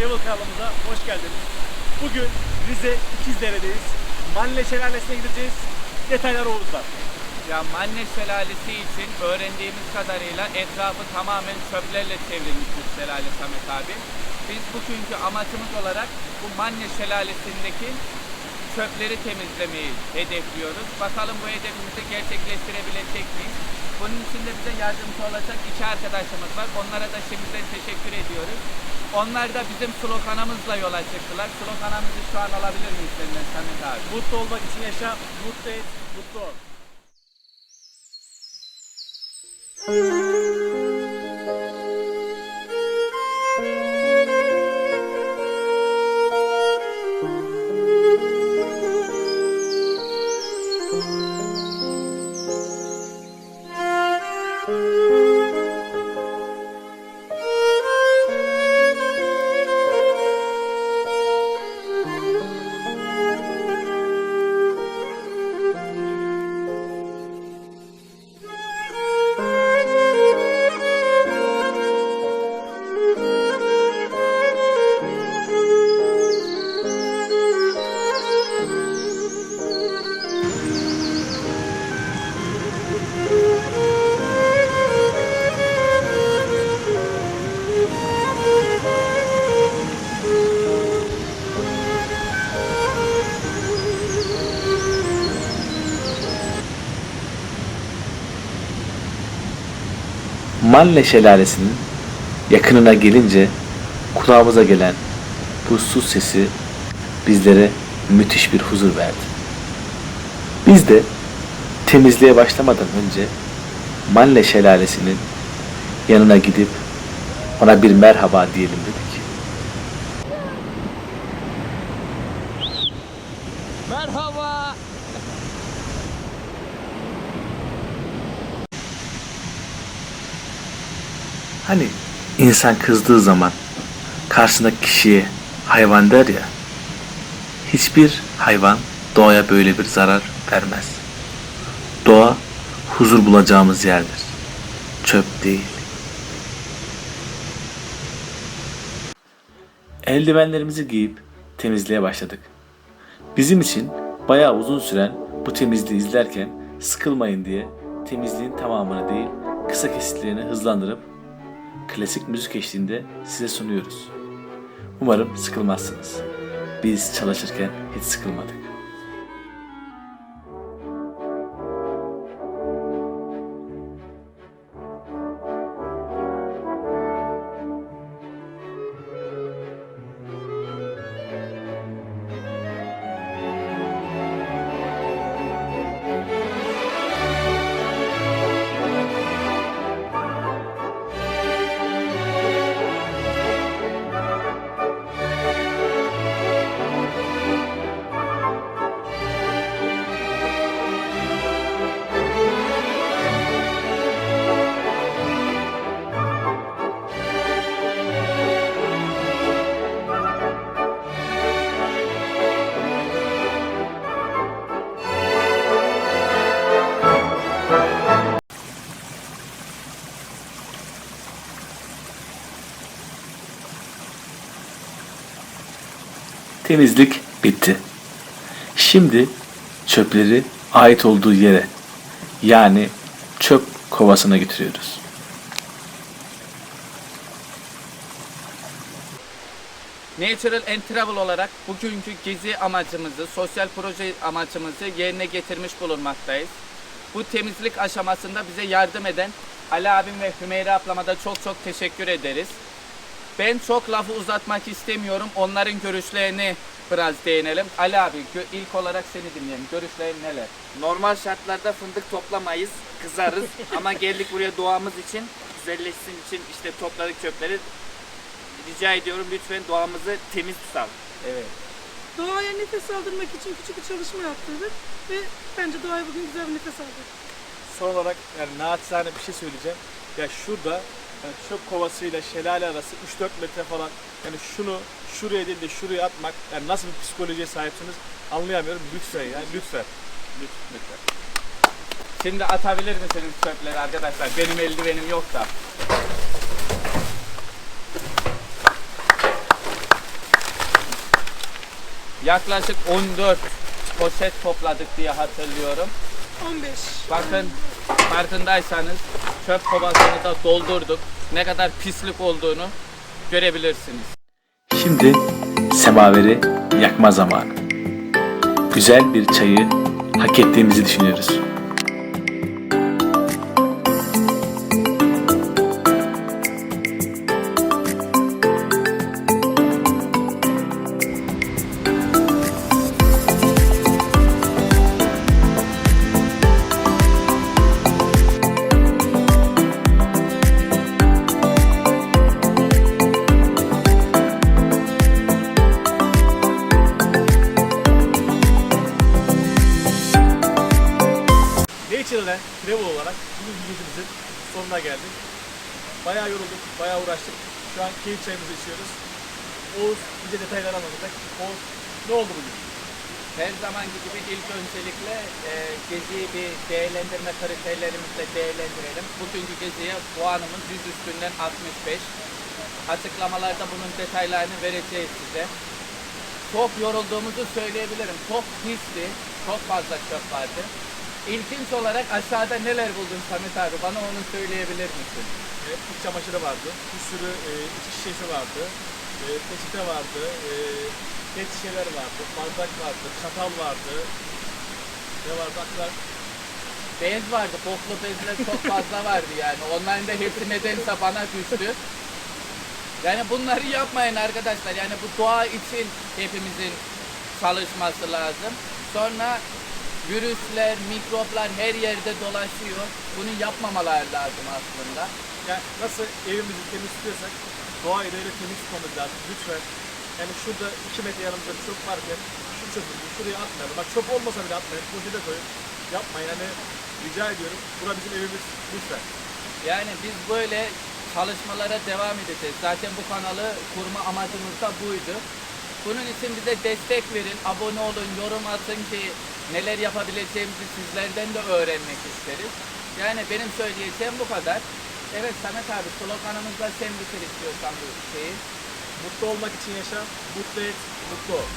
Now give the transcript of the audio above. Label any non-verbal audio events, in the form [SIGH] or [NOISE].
Travel kanalımıza hoş geldiniz. Bugün Rize İkizdere'deyiz. Manle Şelalesi'ne gideceğiz. Detaylar Oğuz'da. Ya Manne Şelalesi için öğrendiğimiz kadarıyla etrafı tamamen çöplerle çevrilmiş bir şelale Samet abi. Biz bugünkü amacımız olarak bu Manne Şelalesi'ndeki çöpleri temizlemeyi hedefliyoruz. Bakalım bu hedefimizi gerçekleştirebilecek miyiz? Bunun için de bize yardımcı olacak iki arkadaşımız var. Onlara da şimdiden teşekkür ediyoruz. Onlar da bizim sloganımızla yola çıktılar. Sloganımızı şu an alabilir miyiz senden Samet abi? Mutlu olmak için yaşa, mutlu et, mutlu ol. Manle Şelalesi'nin yakınına gelince kulağımıza gelen bu su sesi bizlere müthiş bir huzur verdi. Biz de temizliğe başlamadan önce Manle Şelalesi'nin yanına gidip ona bir merhaba diyelim dedik. Merhaba. Hani insan kızdığı zaman karşısındaki kişiye hayvan der ya. Hiçbir hayvan doğaya böyle bir zarar vermez. Doğa huzur bulacağımız yerdir. Çöp değil. Eldivenlerimizi giyip temizliğe başladık. Bizim için bayağı uzun süren bu temizliği izlerken sıkılmayın diye temizliğin tamamını değil kısa kesitlerini hızlandırıp klasik müzik eşliğinde size sunuyoruz. Umarım sıkılmazsınız. Biz çalışırken hiç sıkılmadık. Temizlik bitti. Şimdi çöpleri ait olduğu yere yani çöp kovasına götürüyoruz. Natural and Travel olarak bugünkü gezi amacımızı, sosyal proje amacımızı yerine getirmiş bulunmaktayız. Bu temizlik aşamasında bize yardım eden Ali abim ve Hümeyra ablama da çok çok teşekkür ederiz. Ben çok lafı uzatmak istemiyorum. Onların görüşlerini biraz değinelim. Ali abi ilk olarak seni dinleyelim. Görüşlerin neler? Normal şartlarda fındık toplamayız, kızarız [LAUGHS] ama geldik buraya doğamız için, güzelleşsin için işte topladık çöpleri. Rica ediyorum lütfen doğamızı temiz tutalım. Evet. Doğaya nefes aldırmak için küçük bir çalışma yaptırdık ve bence doğaya bugün güzel bir nefes aldık. Son olarak yani naçizane bir şey söyleyeceğim. Ya şurada yani çöp kovasıyla şelale arası 3-4 metre falan yani şunu şuraya değil de şuraya atmak yani nasıl bir psikolojiye sahipsiniz anlayamıyorum. Lütfen ya lütfen. Lütfen. Şimdi atabilir misiniz çöpleri arkadaşlar? Benim eldivenim yok da. yaklaşık 14 poşet topladık diye hatırlıyorum. 15. Bakın farkındaysanız çöp kovasını da doldurduk. Ne kadar pislik olduğunu görebilirsiniz. Şimdi semaveri yakma zamanı. Güzel bir çayı hak ettiğimizi düşünüyoruz. Travel olarak bugün videomuzun sonuna geldik. Bayağı yorulduk, bayağı uğraştık. Şu an keyif çayımızı içiyoruz. Oğuz bize detaylar anlatacak. Oğuz ne oldu bugün? Her zamanki gibi ilk öncelikle e, geziyi bir değerlendirme kriterlerimizle değerlendirelim. Bugünkü geziye puanımız 100 üstünden 65. Açıklamalarda bunun detaylarını vereceğiz size. Çok yorulduğumuzu söyleyebilirim. Çok pisti, çok fazla çöp vardı. İlginç olarak aşağıda neler buldun Samet abi? Bana onu söyleyebilir misin? E, iç çamaşırı vardı, bir sürü e, içi şişesi vardı, e, peçete vardı, e, pet şişeler vardı, bardak vardı, çatal vardı. Ne vardı? Aklar Bez vardı, boklu bezler çok fazla vardı yani. Onların da hepsi nedense bana düştü. Yani bunları yapmayın arkadaşlar. Yani bu doğa için hepimizin çalışması lazım. Sonra virüsler, mikroplar her yerde dolaşıyor. Bunu yapmamalar lazım aslında. Yani nasıl evimizi temiz tutuyorsak doğayı da öyle temiz tutmamız lazım lütfen. Yani şurada 2 metre yanımızda bir çöp varken şu çöpü şuraya atmayalım. Bak çöp olmasa bile atmayın. Poşete koyun. Yapmayın. Yani rica ediyorum. Bura bizim evimiz lütfen. Yani biz böyle çalışmalara devam edeceğiz. Zaten bu kanalı kurma amacımız da buydu. Bunun için bize destek verin, abone olun, yorum atın ki neler yapabileceğimizi sizlerden de öğrenmek isteriz. Yani benim söyleyeceğim bu kadar. Evet Samet abi sloganımızla sen bitir istiyorsan bu şeyi. Mutlu olmak için yaşa, mutlu et, mutlu ol.